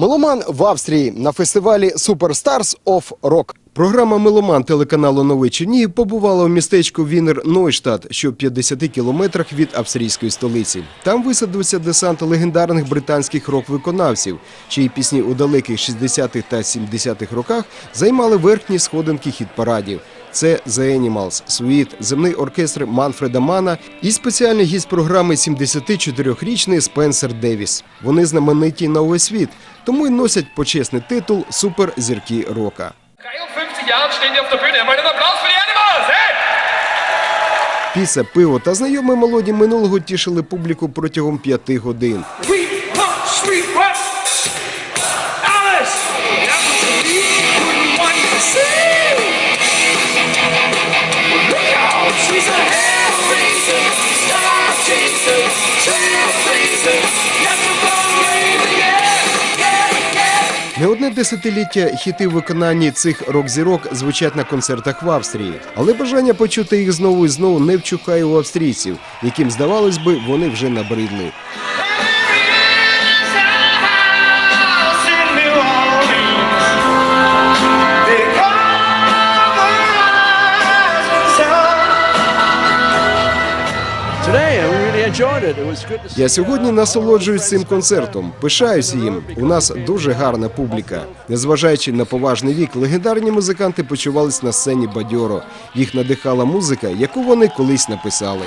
Меломан в Австрії на фестивалі Superstars of Rock. Програма Меломан телеканалу Новий Чернігів побувала у містечку Вінер Нойштадт, що в 50 кілометрах від австрійської столиці. Там висадився десант легендарних британських рок-виконавців, чиї пісні у далеких 60-х та 70-х роках займали верхні сходинки хіт-парадів. Це The Animals, Sweet, земний оркестр Манфреда Мана і спеціальний гість програми 74-річний Спенсер Девіс. Вони знамениті на увесь світ, тому й носять почесний титул суперзірки рока. 53 Jahren stehen die auf der Bühne. Mal einen Applaus für die Animals, hey! Піса, пиво та знайомі мелодії минулого тішили публіку протягом п'яти годин. Не одне десятиліття хіти в виконанні цих рок-зірок звучать на концертах в Австрії, але бажання почути їх знову і знову не вчухає у австрійців, яким здавалось би, вони вже набридли. Я сьогодні насолоджуюсь цим концертом. Пишаюся їм. У нас дуже гарна публіка. Незважаючи на поважний вік, легендарні музиканти почувались на сцені бадьоро. Їх надихала музика, яку вони колись написали.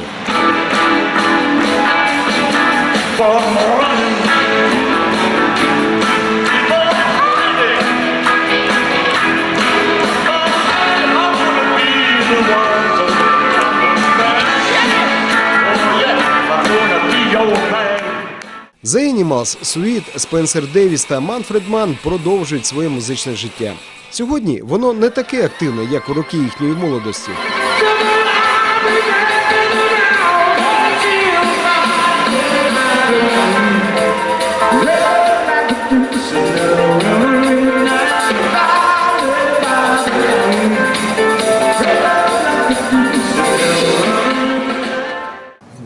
The Animals, Sweet, Спенсер Девіс та Манфред Ман продовжують своє музичне життя. Сьогодні воно не таке активне, як у роки їхньої молодості.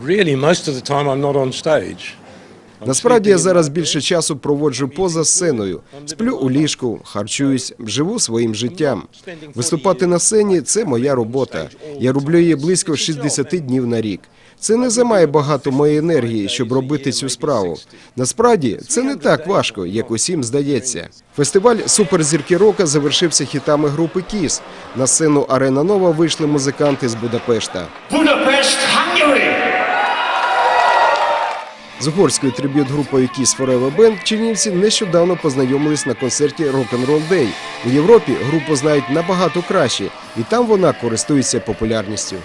Really, most of the time I'm not on stage. Насправді я зараз більше часу проводжу поза сценою. Сплю у ліжку, харчуюсь, живу своїм життям. Виступати на сцені це моя робота. Я роблю її близько 60 днів на рік. Це не займає багато моєї енергії, щоб робити цю справу. Насправді це не так важко, як усім здається. Фестиваль суперзірки рока завершився хітами групи Кіс. На сцену Арена Нова вийшли музиканти з Будапешта. Budapest, Hungary! З угорською триб'ют-групою Kiss Forever Band чернівці нещодавно познайомились на концерті Rock'n'Roll Day. У Європі групу знають набагато краще, і там вона користується популярністю.